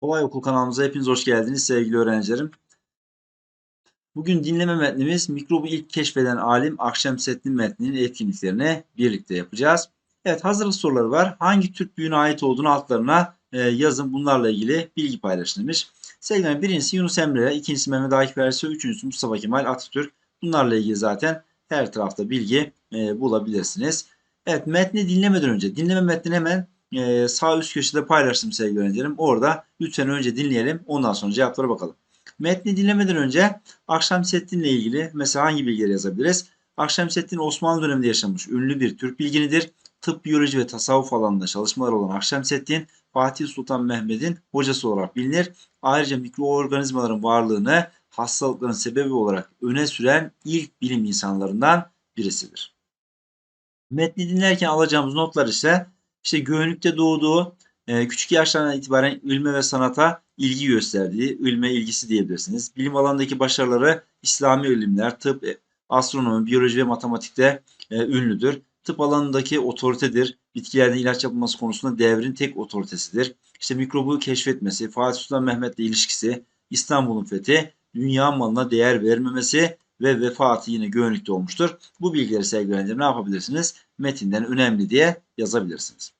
Kolay Okul kanalımıza hepiniz hoş geldiniz sevgili öğrencilerim. Bugün dinleme metnimiz mikrobu ilk keşfeden alim Akşemseddin metninin etkinliklerini birlikte yapacağız. Evet hazırlık soruları var. Hangi Türk büyüğüne ait olduğunu altlarına e, yazın. Bunlarla ilgili bilgi paylaşılmış. Sevgilerim birincisi Yunus Emre, ikincisi Mehmet Akif Ersoy, üçüncüsü Mustafa Kemal Atatürk. Bunlarla ilgili zaten her tarafta bilgi e, bulabilirsiniz. Evet metni dinlemeden önce dinleme metnini hemen e, sağ üst köşede paylaştım sevgili öğrencilerim. Orada lütfen önce dinleyelim ondan sonra cevaplara bakalım. Metni dinlemeden önce Akşemseddin'le ilgili mesela hangi bilgileri yazabiliriz? Akşemseddin Osmanlı döneminde yaşamış ünlü bir Türk bilginidir. Tıp, biyoloji ve tasavvuf alanında çalışmalar olan Akşemseddin, Fatih Sultan Mehmet'in hocası olarak bilinir. Ayrıca mikroorganizmaların varlığını hastalıkların sebebi olarak öne süren ilk bilim insanlarından birisidir. Metni dinlerken alacağımız notlar ise işte Göğünlük'te doğduğu, e, küçük yaşlarından itibaren ilme ve sanata ilgi gösterdiği, ilme ilgisi diyebilirsiniz. Bilim alanındaki başarıları İslami ilimler, tıp, e, astronomi, biyoloji ve matematikte e, ünlüdür. Tıp alanındaki otoritedir. Bitkilerden ilaç yapılması konusunda devrin tek otoritesidir. İşte mikrobu keşfetmesi, Fatih Sultan Mehmet'le ilişkisi, İstanbul'un fethi, dünya malına değer vermemesi ve vefatı yine Göğünlük'te olmuştur. Bu bilgileri sevgili öğrencilerim ne yapabilirsiniz? Metinden önemli diye yazabilirsiniz.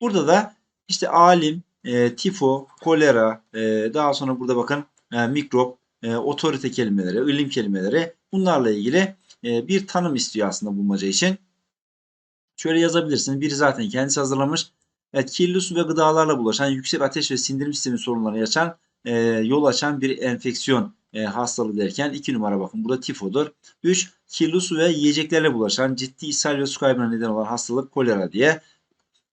Burada da işte alim, e, tifo, kolera, e, daha sonra burada bakın e, mikrop, e, otorite kelimeleri, ilim kelimeleri bunlarla ilgili e, bir tanım istiyor aslında bulmaca için. Şöyle yazabilirsiniz. Biri zaten kendisi hazırlamış. Evet, kirli su ve gıdalarla bulaşan, yüksek ateş ve sindirim sistemi sorunları yaşayan, e, yol açan bir enfeksiyon e, hastalığı derken 2 numara bakın burada tifodur. 3. Kirli su ve yiyeceklerle bulaşan ciddi ishal ve su kaybına neden olan hastalık kolera diye.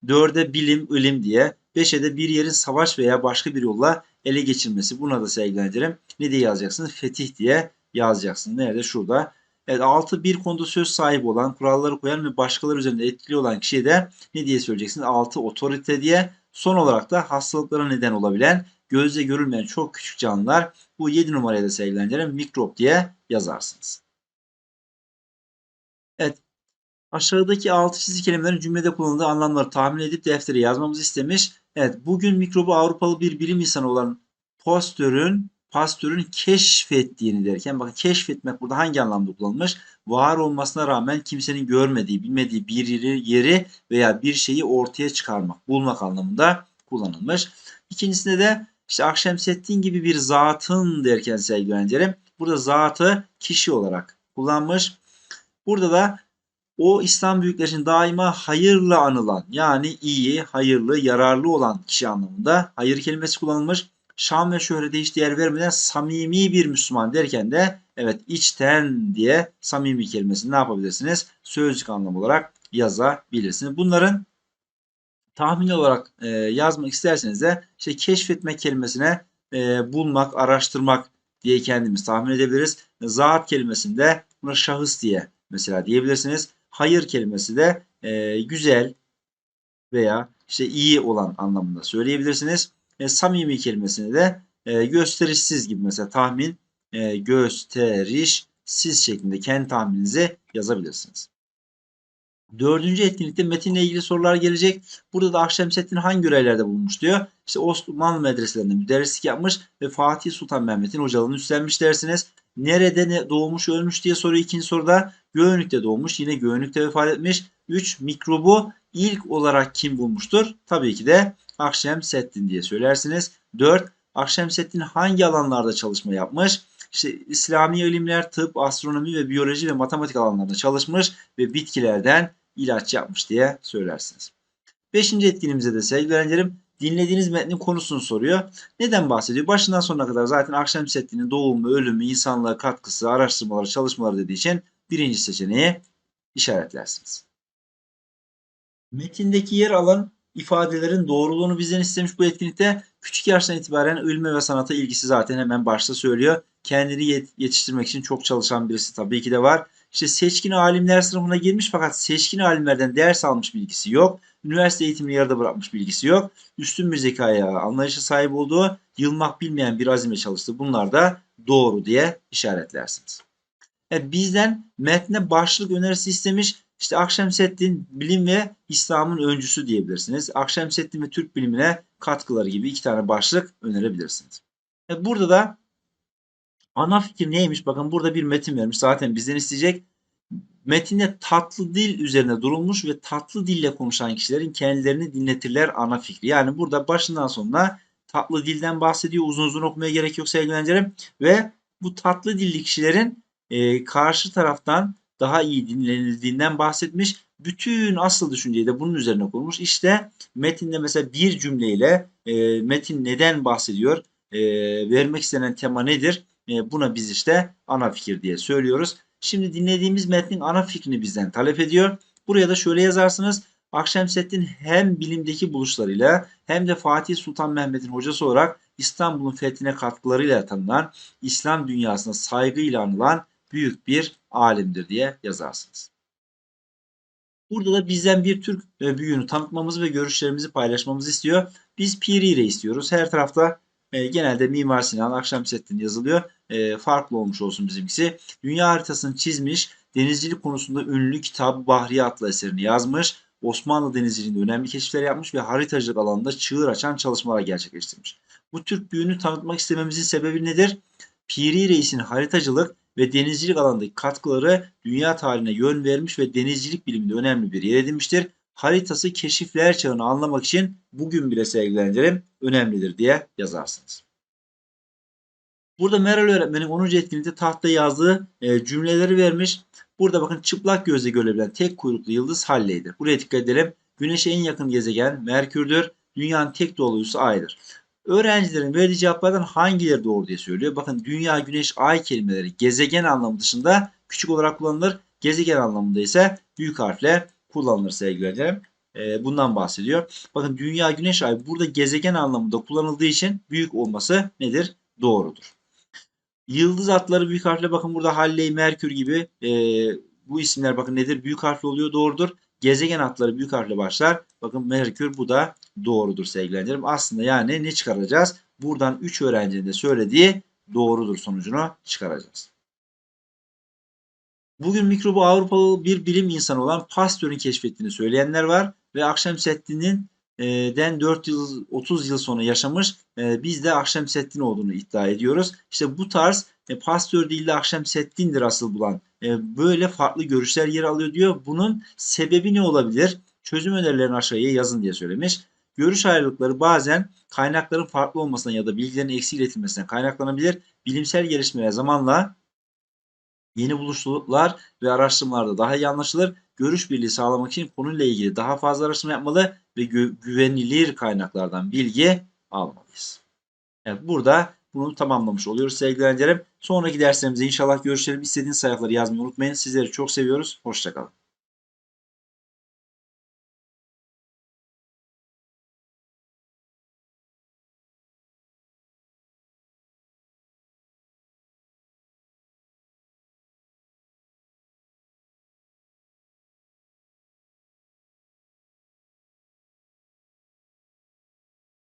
4'e bilim, ilim diye. 5'e de bir yerin savaş veya başka bir yolla ele geçirmesi. Buna da sevgilendirim. Ne diye yazacaksınız? Fetih diye yazacaksınız. Nerede? Şurada. Evet 6 bir konuda söz sahibi olan, kuralları koyan ve başkaları üzerinde etkili olan kişiye de ne diye söyleyeceksiniz? 6 otorite diye. Son olarak da hastalıklara neden olabilen, gözle görülmeyen çok küçük canlılar bu 7 numaraya da sevgilendirim mikrop diye yazarsınız. Evet. Aşağıdaki altı çizgi kelimelerin cümlede kullanıldığı anlamları tahmin edip deftere yazmamızı istemiş. Evet, bugün mikrobu Avrupalı bir bilim insanı olan Pasteur'ün Pasteur'ün keşfettiğini derken bakın keşfetmek burada hangi anlamda kullanılmış? Var olmasına rağmen kimsenin görmediği, bilmediği bir yeri, yeri veya bir şeyi ortaya çıkarmak, bulmak anlamında kullanılmış. İkincisinde de işte Akşemseddin gibi bir zatın derken sevgili öğrencilerim burada zatı kişi olarak kullanmış. Burada da o İslam büyükleri için daima hayırla anılan yani iyi, hayırlı, yararlı olan kişi anlamında hayır kelimesi kullanılmış. Şan ve şöhrete hiç değer vermeden samimi bir Müslüman derken de evet içten diye samimi kelimesini ne yapabilirsiniz? Sözcük anlamı olarak yazabilirsiniz. Bunların tahmin olarak e, yazmak isterseniz de işte keşfetmek kelimesine e, bulmak, araştırmak diye kendimiz tahmin edebiliriz. Zat kelimesinde buna şahıs diye mesela diyebilirsiniz. Hayır kelimesi de e, güzel veya işte iyi olan anlamında söyleyebilirsiniz. E, samimi kelimesini de e, gösterişsiz gibi mesela tahmin e, gösterişsiz şeklinde kendi tahmininizi yazabilirsiniz. Dördüncü etkinlikte metinle ilgili sorular gelecek. Burada da Akşemseddin hangi görevlerde bulunmuş diyor. İşte Osmanlı medreselerinde müderrislik yapmış ve Fatih Sultan Mehmet'in hocalığını üstlenmiş dersiniz. Nerede ne doğmuş ölmüş diye soruyor ikinci soruda. Göğünlük'te doğmuş. Yine Göğünlük'te vefat etmiş. 3. Mikrobu ilk olarak kim bulmuştur? Tabii ki de Akşemseddin diye söylersiniz. 4. Akşemseddin hangi alanlarda çalışma yapmış? İşte İslami ilimler, tıp, astronomi ve biyoloji ve matematik alanlarında çalışmış ve bitkilerden ilaç yapmış diye söylersiniz. Beşinci etkinliğimize de sevgili öğrencilerim dinlediğiniz metnin konusunu soruyor. Neden bahsediyor? Başından sonuna kadar zaten Akşemseddin'in doğumu, ölümü, insanlığa katkısı, araştırmaları, çalışmaları dediği için birinci seçeneği işaretlersiniz. Metindeki yer alan ifadelerin doğruluğunu bizden istemiş bu etkinlikte. Küçük yaştan itibaren ilme ve sanata ilgisi zaten hemen başta söylüyor. Kendini yetiştirmek için çok çalışan birisi tabii ki de var. İşte seçkin alimler sınıfına girmiş fakat seçkin alimlerden ders almış bilgisi yok. Üniversite eğitimini yarıda bırakmış bilgisi yok. Üstün bir zekaya, anlayışa sahip olduğu, yılmak bilmeyen bir azime çalıştı. Bunlar da doğru diye işaretlersiniz. Evet, bizden metne başlık önerisi istemiş. İşte Akşemseddin bilim ve İslam'ın öncüsü diyebilirsiniz. Akşemseddin ve Türk bilimine katkıları gibi iki tane başlık önerebilirsiniz. E, Burada da ana fikir neymiş? Bakın burada bir metin vermiş. Zaten bizden isteyecek. Metinde tatlı dil üzerine durulmuş ve tatlı dille konuşan kişilerin kendilerini dinletirler ana fikri. Yani burada başından sonuna tatlı dilden bahsediyor. Uzun uzun okumaya gerek yok sevgili öğrencilerim. Ve bu tatlı dilli kişilerin e, karşı taraftan daha iyi dinlenildiğinden bahsetmiş. Bütün asıl düşünceyi de bunun üzerine kurmuş. İşte metinde mesela bir cümleyle e, metin neden bahsediyor, e, vermek istenen tema nedir? E, buna biz işte ana fikir diye söylüyoruz. Şimdi dinlediğimiz metnin ana fikrini bizden talep ediyor. Buraya da şöyle yazarsınız. Akşemseddin hem bilimdeki buluşlarıyla hem de Fatih Sultan Mehmet'in hocası olarak İstanbul'un fethine katkılarıyla tanınan, İslam dünyasında saygıyla anılan büyük bir alimdir diye yazarsınız. Burada da bizden bir Türk e, büyüğünü tanıtmamızı ve görüşlerimizi paylaşmamızı istiyor. Biz Piri Reis istiyoruz. Her tarafta e, genelde Mimar Sinan, Akşemseddin yazılıyor. E, farklı olmuş olsun bizimkisi. Dünya haritasını çizmiş, denizcilik konusunda ünlü Kitab-ı Bahriye adlı eserini yazmış. Osmanlı denizciliğinde önemli keşifler yapmış ve haritacılık alanında çığır açan çalışmalar gerçekleştirmiş. Bu Türk büyüğünü tanıtmak istememizin sebebi nedir? Piri Reis'in haritacılık ve denizcilik alanındaki katkıları dünya tarihine yön vermiş ve denizcilik biliminde önemli bir yer edinmiştir. Haritası keşifler çağını anlamak için bugün bile sevgili öğrencilerim önemlidir diye yazarsınız. Burada Meral öğretmenin 10. etkinlikte tahta yazdığı e, cümleleri vermiş. Burada bakın çıplak gözle görülebilen tek kuyruklu yıldız Halley'dir. Buraya dikkat edelim. Güneşe en yakın gezegen Merkür'dür. Dünyanın tek doğal uydusu Ay'dır. Öğrencilerin verdiği cevaplardan hangileri doğru diye söylüyor. Bakın dünya, güneş, ay kelimeleri gezegen anlamı dışında küçük olarak kullanılır. Gezegen anlamında ise büyük harfle kullanılır sevgili öğrencilerim. Ee, bundan bahsediyor. Bakın dünya, güneş, ay burada gezegen anlamında kullanıldığı için büyük olması nedir? Doğrudur. Yıldız adları büyük harfle bakın burada Halley, Merkür gibi e, bu isimler bakın nedir? Büyük harfle oluyor doğrudur. Gezegen adları büyük harfle başlar. Bakın Merkür bu da doğrudur sevgili öğrencilerim. Aslında yani ne çıkaracağız? Buradan 3 öğrencinin de söylediği doğrudur sonucunu çıkaracağız. Bugün mikrobu Avrupalı bir bilim insanı olan Pasteur'ün keşfettiğini söyleyenler var ve Akşemseddin'in e, den 4 yıl 30 yıl sonra yaşamış e, biz de Akşemseddin olduğunu iddia ediyoruz. İşte bu tarz e, Pasteur değil de Akşemseddin'dir asıl bulan e, böyle farklı görüşler yer alıyor diyor. Bunun sebebi ne olabilir? Çözüm önerilerini aşağıya yazın diye söylemiş. Görüş ayrılıkları bazen kaynakların farklı olmasından ya da bilgilerin eksik iletilmesinden kaynaklanabilir. Bilimsel gelişmeler zamanla yeni buluşlar ve araştırmalarda daha iyi anlaşılır. Görüş birliği sağlamak için konuyla ilgili daha fazla araştırma yapmalı ve gü güvenilir kaynaklardan bilgi almalıyız. Evet, burada bunu tamamlamış oluyoruz sevgili öğrencilerim. Sonraki derslerimizde inşallah görüşelim. İstediğiniz sayfaları yazmayı unutmayın. Sizleri çok seviyoruz. Hoşçakalın.